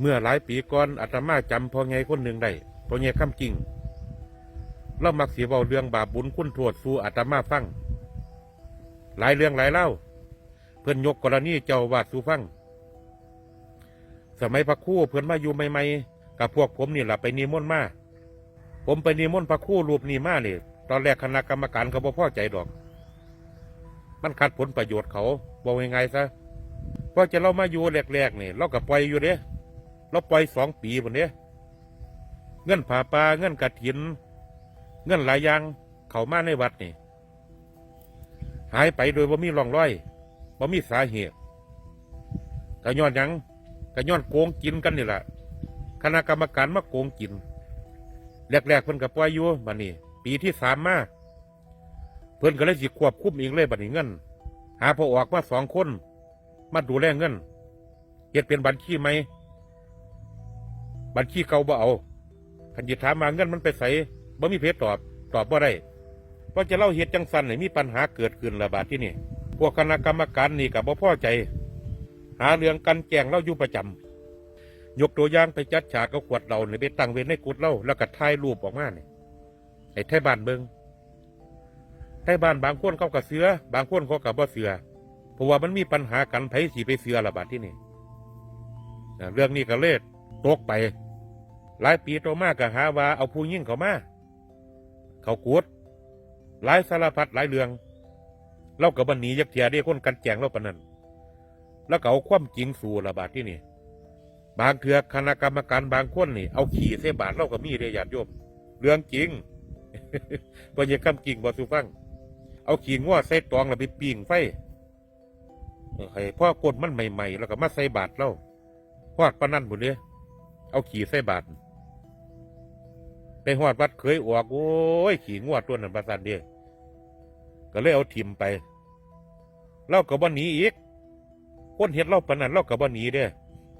เมื่อหลายปีก่อนอาตมาจำพ่อไงคนหนึ่งได้พ่อไงคำจริงเรามักเสียเว้าเรื่องบาปบุญคุณโทษสู่อาตมาฟัง หลายเรื่องหลายเล่า เพื่อนยกกรณีเจ้าอาวาดสู่ฟัง สมัยพระคู่เพื่อนมาอยู่ใหม่ๆกับพวกผมนี่แหละไปนิมนต์มาผมไปนิมนต์พระคู่รูปนี้มาเนี่ยตอนแรกคณะกรรมการเขาบ่พอใจดอก มันขัดผลประโยชน์เขาบอกยังไงซะเพราะจะเรามาอยู่แรกๆนี่เราก็ปล่อยอยู่เด้ เราปล่อยสองปีบนเนี้ยเงินผ่าปลาเงินกระถิน เงินหลายอย่างเขามาในวัดนี่ หายไปโดยว่ามีร่องรอยว่ามีสาเหตุกระย้อนยังกระย้อนโกงกินกันนี่แหละคณะกรรมการมาโกงกินแรกๆเพิ่นกับปล่อยอยู่บัดนี้ ปีที่สามมาเพิ่นก็เลยสิควบคุมเองเลยบัดนี้เงิน หาพอออกมาสองคน มาดูแลเงินเฮ็ดเป็นบัญชีไหม บัญชีเก่าบ่เอาคันจิถามมาเงินมันไปใส่บ่มีเพจตอบตอบบ่ได้เพราะจะเล่าเหตุจังสันให้มีปัญหาเกิดขึ้นระบาดที่นี่ พวกคณะกรรมการนี่กับบ่พอใจ หาเรื่องกันแกล้งเล่าอยู่ประจำยกตัวอย่างไปจัดฉากเอาขวดเราเนี่ยไปตั้งเวรในกุดเล่าแล้วก็ถ่ายรูปออกมาเนี่ยไอ้ไทยบ้านเบิงไทยบ้านบางคนเขากับเสือ บางคนเขากับบ่เสือเพราะว่ามันมีปัญหากันไผสีไปเสือระบาดที่นี่เรื่องนี้ก็เลดตกไป หลายปีต่อมากก็หาว่าเอาผู้ยิ่งเขามา เขากวดหลายสารพัดหลายเรื่องเล่ากับบันนี้ยักเทียได้คนกันแจงเล่าปนนั้นแล้วเอาความจริงสู่ระบาดที่นี่ บางเถือคณะกรรมการบางคนนี่ เอาขี่เสบาทเล่ากับมีเรียญาติโยม เรื่องจริงปัญญากรรมจริงบอสุฟัง เอาขี่ง้อใส่ตองแล้วไปปีงไฟให้พ่อกดมันใหม่ ๆ แล้วก็มาใส่บาทเล่าหอดปนนั่นหมดเลยเอาขี่ใส่บาท ไปหอดวัดเคยออกโอ้ยขี่งวดตัวนั้นประสานเดียก็เลยเอาทิมไปเล่ากับวันนี้อีกคนเห็ดเล่าปนันเล่ากับวันนี้เด้อ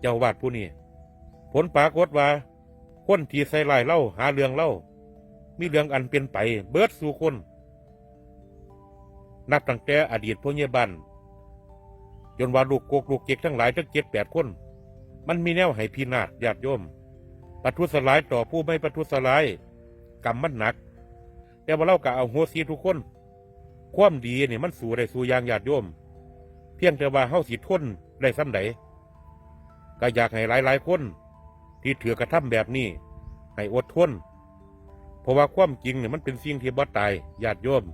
เจ้าวาดผู้นี้ผลปรากฏว่า คนที่ใส่ลายเล่าหาเรื่องเล่ามีเรื่องอันเป็นไป เบิดสู่คน นับตั้งแต่อดีตพยาบันจนว่าลูกโกกลูกเจ็กทั้งหลายทั้งเจ็ดแปดคน มันมีแนวให้พินาศญาติโยม ประทุสลายต่อผู้ไม่ประทุสลายกรรมมันหนัก แต่ว่าเราก็เอาหัวสีทุกคน ความดีนี่มันสู่ได้สู่อยางญาติโยม เพียงแต่ว่าเฮาสิทนได้ซ้ำใดก็อยากให้หลายๆคน ที่ถือกระทำแบบนี้ ให้อดทนเพราะว่าความจริงเนี่ยมันเป็นสิ่งที่บ่ตายญาติโยม